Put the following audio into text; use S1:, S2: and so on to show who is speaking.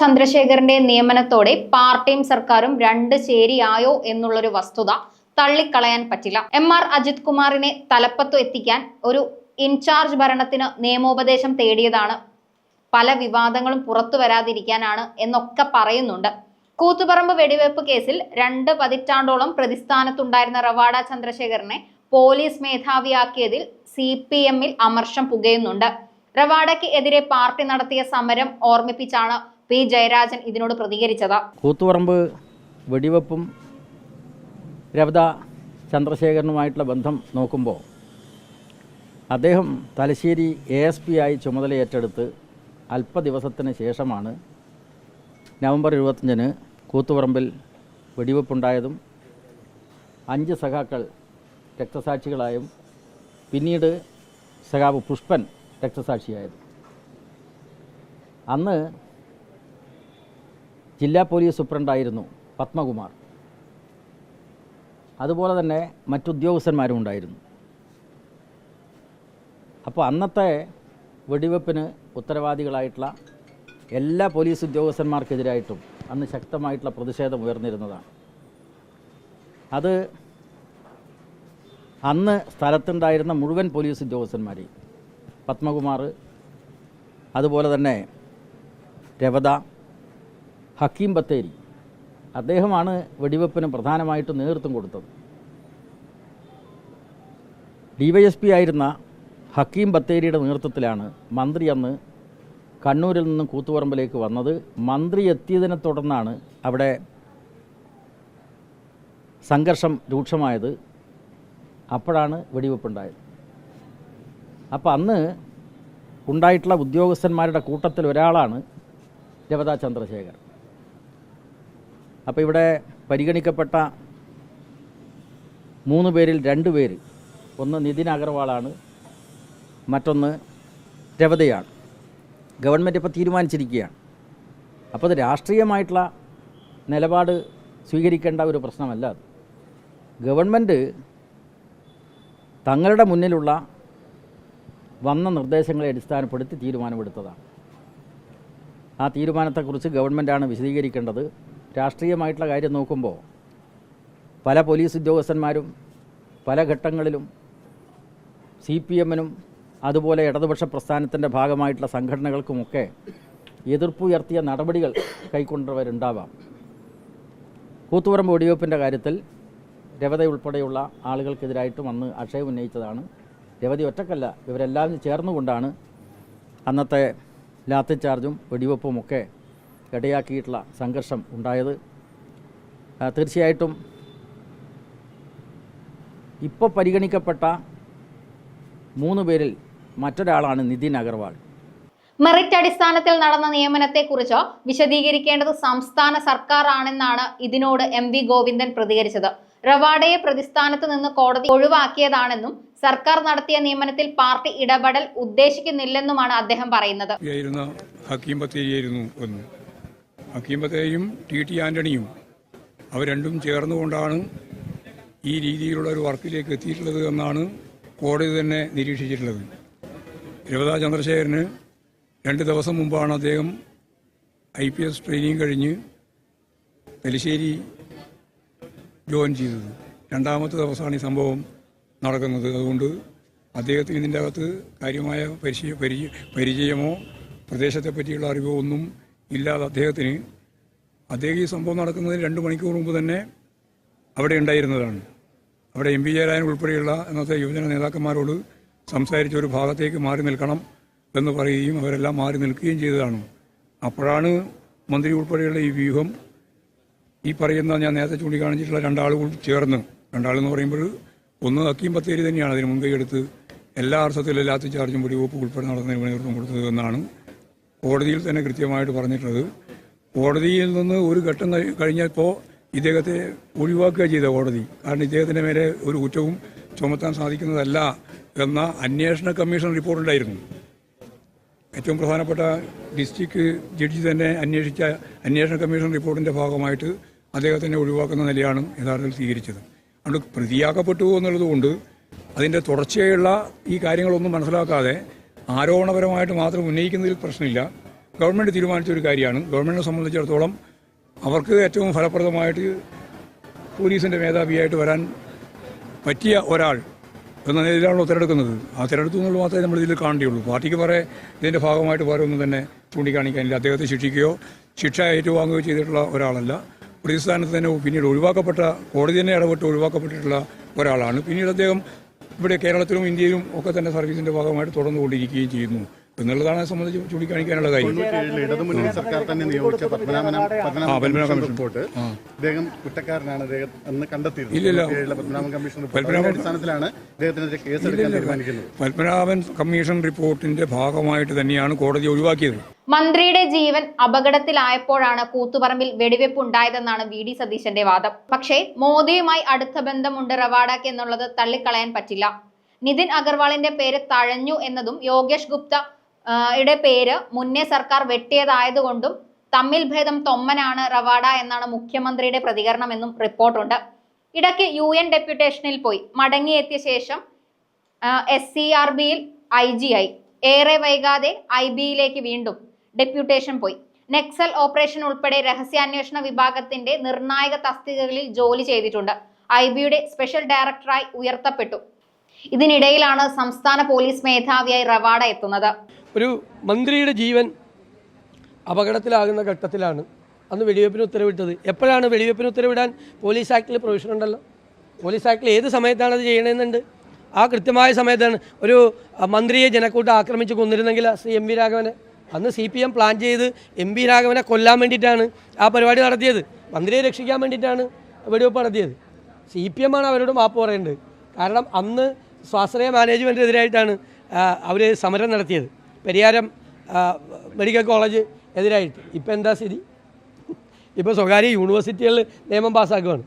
S1: ചന്ദ്രശേഖരന്റെ നിയമനത്തോടെ പാർട്ടിയും സർക്കാരും രണ്ട് ചേരിയായോ എന്നുള്ളൊരു വസ്തുത തള്ളിക്കളയാൻ പറ്റില്ല. എം ആർ അജിത് കുമാറിനെ തലപ്പത്തു എത്തിക്കാൻ ഒരു ഇൻചാർജ് ഭരണത്തിന് നിയമോപദേശം തേടിയതാണ്. പല വിവാദങ്ങളും പുറത്തു വരാതിരിക്കാനാണ് എന്നൊക്കെ പറയുന്നുണ്ട്. കൂത്തുപറമ്പ് വെടിവെപ്പ് കേസിൽ രണ്ട് പതിറ്റാണ്ടോളം പ്രതിസ്ഥാനത്തുണ്ടായിരുന്ന റവാഡ ചന്ദ്രശേഖരനെ പോലീസ് മേധാവിയാക്കിയതിൽ സി പി എമ്മിൽ അമർഷം പുകയുന്നുണ്ട്. റവാഡയ്ക്ക് എതിരെ പാർട്ടി നടത്തിയ സമരം ഓർമ്മിപ്പിച്ചാണ് പി ജയരാജൻ ഇതിനോട് പ്രതികരിച്ചത്.
S2: കൂത്തുപറമ്പ് വെടിവെപ്പും രവത ചന്ദ്രശേഖരനുമായിട്ടുള്ള ബന്ധം നോക്കുമ്പോൾ അദ്ദേഹം തലശ്ശേരി എ എസ് പി ആയി ചുമതല ഏറ്റെടുത്ത് അല്പ ദിവസത്തിന് ശേഷമാണ് നവംബർ ഇരുപത്തഞ്ചിന് കൂത്തുപറമ്പിൽ വെടിവെപ്പുണ്ടായതും അഞ്ച് സഖാക്കൾ രക്തസാക്ഷികളായും പിന്നീട് സഖാവ് പുഷ്പൻ രക്തസാക്ഷിയായതും. അന്ന് ജില്ലാ പോലീസ് സൂപ്രണ്ടായിരുന്നു പത്മകുമാർ. അതുപോലെ തന്നെ മറ്റുദ്യോഗസ്ഥന്മാരും ഉണ്ടായിരുന്നു. അപ്പോൾ അന്നത്തെ വെടിവെപ്പിന് ഉത്തരവാദികളായിട്ടുള്ള എല്ലാ പോലീസ് ഉദ്യോഗസ്ഥന്മാർക്കെതിരായിട്ടും അന്ന് ശക്തമായിട്ടുള്ള പ്രതിഷേധം ഉയർന്നിരുന്നതാണ്. അത് അന്ന് സ്ഥലത്തുണ്ടായിരുന്ന മുഴുവൻ പോലീസ് ഉദ്യോഗസ്ഥന്മാരെയും പത്മകുമാർ അതുപോലെ തന്നെ രവത ഹക്കീം ബത്തേരി. അദ്ദേഹമാണ് വെടിവെപ്പിന് പ്രധാനമായിട്ടും നേതൃത്വം കൊടുത്തത്. ഡിവൈഎസ്പി ആയിരുന്ന ഹക്കീം ബത്തേരിയുടെ നേതൃത്വത്തിലാണ് മന്ത്രി അന്ന് കണ്ണൂരിൽ നിന്നും കൂത്തുപറമ്പിലേക്ക് വന്നത്. മന്ത്രി എത്തിയതിനെ തുടർന്നാണ് അവിടെ സംഘർഷം രൂക്ഷമായത്. അപ്പോഴാണ് വെടിവെപ്പുണ്ടായത്. അപ്പോൾ അന്ന് ഉണ്ടായിട്ടുള്ള ഉദ്യോഗസ്ഥന്മാരുടെ കൂട്ടത്തിൽ ഒരാളാണ് രവതാ ചന്ദ്രശേഖർ അപ്പോൾ ഇവിടെ പരിഗണിക്കപ്പെട്ട മൂന്ന് പേരിൽ രണ്ട് പേര്. ഒന്ന് നിതിൻ അഗർവാളാണ് മറ്റൊന്ന് രവതയാണ്. ഗവൺമെന്റ് ഇപ്പോൾ തീരുമാനിച്ചിരിക്കുകയാണ്. അപ്പോൾ അത് രാഷ്ട്രീയമായിട്ടുള്ള നിലപാട് സ്വീകരിക്കേണ്ട ഒരു പ്രശ്നമല്ല അത്. ഗവൺമെന്റ് തങ്ങളുടെ മുന്നിലുള്ള വന്ന നിർദ്ദേശങ്ങളെ അടിസ്ഥാനപ്പെടുത്തി തീരുമാനമെടുത്തതാണ്. ആ തീരുമാനത്തെക്കുറിച്ച് ഗവൺമെന്റാണ് വിശദീകരിക്കേണ്ടത്. രാഷ്ട്രീയമായിട്ടുള്ള കാര്യം നോക്കുമ്പോൾ പല പോലീസ് ഉദ്യോഗസ്ഥന്മാരും പല ഘട്ടങ്ങളിലും സി പി എമ്മിനും അതുപോലെ ഇടതുപക്ഷ പ്രസ്ഥാനത്തിന്റെ ഭാഗമായിട്ടുള്ള സംഘടനകൾക്കുമൊക്കെ എതിർപ്പുയർത്തിയ നടപടികൾ കൈക്കൊണ്ടവരുണ്ടാവാം. കൂത്തുപറമ്പ് ഒടിവെപ്പിന്റെ കാര്യത്തിൽ രവത ഉൾപ്പെടെയുള്ള ആളുകൾക്കെതിരായിട്ടും അന്ന് ആക്ഷേപം ഉന്നയിച്ചതാണ്. രവതി ഒറ്റക്കല്ല ഇവരെല്ലാം ചേർന്നുകൊണ്ടാണ് അന്നത്തെ ലാത്തി ചാർജും വെടിവെപ്പുമൊക്കെ ഇടയാക്കിയിട്ടുള്ള സംഘർഷം ഉണ്ടായത്. തീർച്ചയായിട്ടും ഇപ്പോൾ പരിഗണിക്കപ്പെട്ട മൂന്ന് പേരിൽ മറ്റൊരാളാണ് നിതിൻ അഗർവാൾ.
S1: മെറിറ്റ് അടിസ്ഥാനത്തിൽ നടന്ന നിയമനത്തെക്കുറിച്ച് വിശദീകരിക്കേണ്ടത് സംസ്ഥാന സർക്കാർ ആണെന്നാണ് ഇതിനോട് എം വി ഗോവിന്ദൻ പ്രതികരിച്ചത്. റവാഡയെ പ്രതിസ്ഥാനത്ത് നിന്ന് കോടതി ഒഴിവാക്കിയതാണെന്നും സർക്കാർ നടത്തിയ നിയമനത്തിൽ പാർട്ടി ഇടപെടൽ ഉദ്ദേശിക്കുന്നില്ലെന്നുമാണ് അദ്ദേഹം പറയുന്നത്.
S3: ഹക്കീം ഒന്ന് ഹക്കീം ടി ടി ആന്റണിയും അവർ രണ്ടും ചേർന്നുകൊണ്ടാണ് ഈ രീതിയിലുള്ള ഒരു വർക്കിലേക്ക് എത്തിയിട്ടുള്ളത് എന്നാണ് കോടതി തന്നെ നിരീക്ഷിച്ചിട്ടുള്ളത്. രവതാ ചന്ദ്രശേഖരന് രണ്ട് ദിവസം മുമ്പാണ് അദ്ദേഹം ഐ പി എസ് ട്രെയിനിങ് കഴിഞ്ഞ് തലശ്ശേരി ജോയിൻ ചെയ്തത്. രണ്ടാമത്തെ ദിവസമാണ് ഈ സംഭവം നടക്കുന്നത്. അതുകൊണ്ട് അദ്ദേഹത്തിന് ഇതിന്റെ അകത്ത് കാര്യമായ പരിചയ പരിചയമോ പ്രദേശത്തെ പറ്റിയുള്ള അറിവോ ഒന്നും ഇല്ലാതെ അദ്ദേഹത്തിന് അദ്ദേഹം ഈ സംഭവം നടക്കുന്നതിന് രണ്ട് മണിക്കൂർ മുമ്പ് തന്നെ അവിടെ ഉണ്ടായിരുന്നതാണ്. അവിടെ എം പി ജയരാജൻ ഉൾപ്പെടെയുള്ള അന്നത്തെ യുവജന നേതാക്കന്മാരോട് സംസാരിച്ച ഒരു ഭാഗത്തേക്ക് മാറി നിൽക്കണം എന്ന് പറയുകയും അവരെല്ലാം മാറി നിൽക്കുകയും ചെയ്തതാണ്. അപ്പോഴാണ് മന്ത്രി ഉൾപ്പെടെയുള്ള ഈ വ്യൂഹം ഈ പറയുന്ന ഞാൻ നേരത്തെ ചൂണ്ടിക്കാണിച്ചിട്ടുള്ള രണ്ടാളുകൾ ചേർന്ന് രണ്ടാളെന്ന് പറയുമ്പോൾ ഒന്ന് അക്കിയും ബത്തേരി തന്നെയാണ് അതിന് മുൻകൈ എടുത്ത് എല്ലാ അർത്ഥത്തിലും എല്ലാത്ത ചാർജും വെടിവെപ്പ് ഉൾപ്പെടെ നടന്നതിന് നേതൃത്വം കൊടുത്തത് എന്നാണ് കോടതിയിൽ തന്നെ കൃത്യമായിട്ട് പറഞ്ഞിട്ടുള്ളത് കോടതിയിൽ നിന്ന് ഒരു ഘട്ടം കഴിഞ്ഞപ്പോൾ ഇദ്ദേഹത്തെ ഒഴിവാക്കുക ചെയ്ത കോടതി. കാരണം ഇദ്ദേഹത്തിന്റെ മേലെ ഒരു കുറ്റവും ചുമത്താൻ സാധിക്കുന്നതല്ല എന്ന അന്വേഷണ കമ്മീഷൻ റിപ്പോർട്ടുണ്ടായിരുന്നു ഏറ്റവും പ്രധാനപ്പെട്ട ഡിസ്ട്രിക്ട് ജഡ്ജി തന്നെ അന്വേഷിച്ച അന്വേഷണ കമ്മീഷൻ റിപ്പോർട്ടിന്റെ ഭാഗമായിട്ട് അദ്ദേഹത്തിനെ ഒഴിവാക്കുന്ന നിലയാണ് യഥാർത്ഥത്തിൽ സ്വീകരിച്ചത്. അതുകൊണ്ട് പ്രതിയാക്കപ്പെട്ടു എന്നുള്ളതുകൊണ്ട് അതിന്റെ തുടർച്ചയുള്ള ഈ കാര്യങ്ങളൊന്നും മനസ്സിലാക്കാതെ ആരോപണപരമായിട്ട് മാത്രം ഉന്നയിക്കുന്നതിൽ പ്രശ്നമില്ല. ഗവൺമെന്റ് തീരുമാനിച്ച ഒരു കാര്യമാണ്. ഗവൺമെന്റിനെ സംബന്ധിച്ചിടത്തോളം അവർക്ക് ഏറ്റവും ഫലപ്രദമായിട്ട് പോലീസിന്റെ മേധാവിയായിട്ട് വരാൻ പറ്റിയ ഒരാൾ എന്ന നിലയിലാണല്ലോ തിരഞ്ഞെടുക്കുന്നത്. ആ തിരഞ്ഞെടുത്തു എന്നുള്ളത് മാത്രമേ നമ്മൾ ഇതിൽ കാണേണ്ടിയുള്ളൂ പാർട്ടിക്ക് വേറെ ഇതിന്റെ ഭാഗമായിട്ട് വേറെ ഒന്നും തന്നെ ചൂണ്ടിക്കാണിക്കാനില്ല. അദ്ദേഹത്തെ ശിക്ഷിക്കുകയോ ശിക്ഷ ഏറ്റുവാങ്ങുകയോ ചെയ്തിട്ടുള്ള ഒരാളല്ല. പ്രതിസ്ഥാനത്ത് തന്നെ പിന്നീട് ഒഴിവാക്കപ്പെട്ട കോടതി തന്നെ ഇടപെട്ട് ഒഴിവാക്കപ്പെട്ടിട്ടുള്ള ഒരാളാണ്. പിന്നീട് അദ്ദേഹം ഇവിടെ കേരളത്തിലും ഇന്ത്യയിലും ഒക്കെ തന്നെ സർവീസിന്റെ ഭാഗമായിട്ട് തുടർന്നുകൊണ്ടിരിക്കുകയും ചെയ്യുന്നു. എന്നുള്ളതാണ് സംബന്ധിച്ച് ചൂണ്ടിക്കാണിക്കാനുള്ള കാര്യം.
S4: ഇടതുമുന്നണി സർക്കാർ തന്നെ നിയോഗിച്ച പത്മനാഭൻ
S3: കമ്മീഷൻ.
S4: റിപ്പോർട്ട്. അദ്ദേഹം കുറ്റക്കാരനാണ്. അദ്ദേഹം എന്ന് കണ്ടെത്തിയിരുന്നു.
S3: ഇല്ലില്ല.
S4: തൊണ്ണൂറ്റിയേഴിലെ പത്മനാഭൻ കമ്മീഷൻ അടിസ്ഥാനത്തിലാണ് അദ്ദേഹത്തിനെതിരെ കേസെടുക്കാൻ തീരുമാനിക്കുന്നത്.
S3: പത്മനാഭൻ കമ്മീഷൻ റിപ്പോർട്ടിന്റെ ഭാഗമായിട്ട് തന്നെയാണ് കോടതി ഒഴിവാക്കിയത്.
S1: മന്ത്രിയുടെ ജീവൻ അപകടത്തിലായപ്പോഴാണ് കൂത്തുപറമ്പിൽ വെടിവെപ്പ് ഉണ്ടായതെന്നാണ് വി ഡി സതീശന്റെ വാദം. പക്ഷേ മോദിയുമായി അടുത്ത ബന്ധമുണ്ട് റവാഡക്ക് എന്നുള്ളത് തള്ളിക്കളയാൻ പറ്റില്ല. നിതിൻ അഗർവാളിന്റെ പേര് തഴഞ്ഞു എന്നതും യോഗേഷ് ഗുപ്ത യുടെ പേര് മുന്നേ സർക്കാർ വെട്ടിയതായതുകൊണ്ടും തമ്മിൽ ഭേദം തൊമ്മനാണ് റവാഡ എന്നാണ് മുഖ്യമന്ത്രിയുടെ പ്രതികരണം എന്നും റിപ്പോർട്ടുണ്ട്. ഇടയ്ക്ക് യു എൻ ഡെപ്യൂട്ടേഷനിൽ പോയി. മടങ്ങിയെത്തിയ ശേഷം എസ് സി ആർ ബിയിൽ ഐ ജി ആയി. ഏറെ വൈകാതെ ഐ ബിയിലേക്ക് വീണ്ടും ഡെപ്യൂട്ടേഷൻ പോയി. നെക്സൽ ഓപ്പറേഷൻ ഉൾപ്പെടെ രഹസ്യാന്വേഷണ വിഭാഗത്തിന്റെ നിർണായക തസ്തികകളിൽ ജോലി ചെയ്തിട്ടുണ്ട്. ഐ ബിയുടെ സ്പെഷ്യൽ ഡയറക്ടറായി ഉയർത്തപ്പെട്ടു. ഇതിനിടയിലാണ് സംസ്ഥാന പോലീസ് മേധാവിയായി റവാഡ എത്തുന്നത്.
S5: ഒരു മന്ത്രിയുടെ ജീവൻ അപകടത്തിലാകുന്ന ഘട്ടത്തിലാണ്. അന്ന് വെടിവെപ്പിന് ഉത്തരവിട്ടത്. എപ്പോഴാണ് വെടിവെപ്പിന് ഉത്തരവിടാൻ? പോലീസ് ആക്ടിൽ പ്രൊവിഷൻ ഉണ്ടല്ലോ. പോലീസ് ആക്ടിൽ ഏത് സമയത്താണ് അത് ചെയ്യണമെന്നുണ്ട് ആ കൃത്യമായ സമയത്താണ് ഒരു മന്ത്രിയെ ജനക്കൂട്ടം ആക്രമിച്ച് കൊന്നിരുന്നെങ്കിൽ ശ്രീ എം വി രാഘവനെ. അന്ന് സി പി എം പ്ലാൻ ചെയ്ത് എം വി രാഘവനെ കൊല്ലാൻ വേണ്ടിയിട്ടാണ് ആ പരിപാടി നടത്തിയത്. മന്ത്രിയെ രക്ഷിക്കാൻ വേണ്ടിയിട്ടാണ് വെടിവെപ്പ് നടത്തിയത്. സി പി എം ആണ് അവരോട് മാപ്പ് പറയേണ്ടത്. കാരണം അന്ന് സ്വാശ്രയ മാനേജ്മെന്റിനെതിരായിട്ടാണ് അവർ സമരം നടത്തിയത്. പരിയാരം മെഡിക്കൽ കോളേജ് എതിരായിട്ട്. ഇപ്പം എന്താ സ്ഥിതി? ഇപ്പോൾ സ്വകാര്യ യൂണിവേഴ്സിറ്റികളിൽ നിയമം പാസ്സാക്കുകയാണ്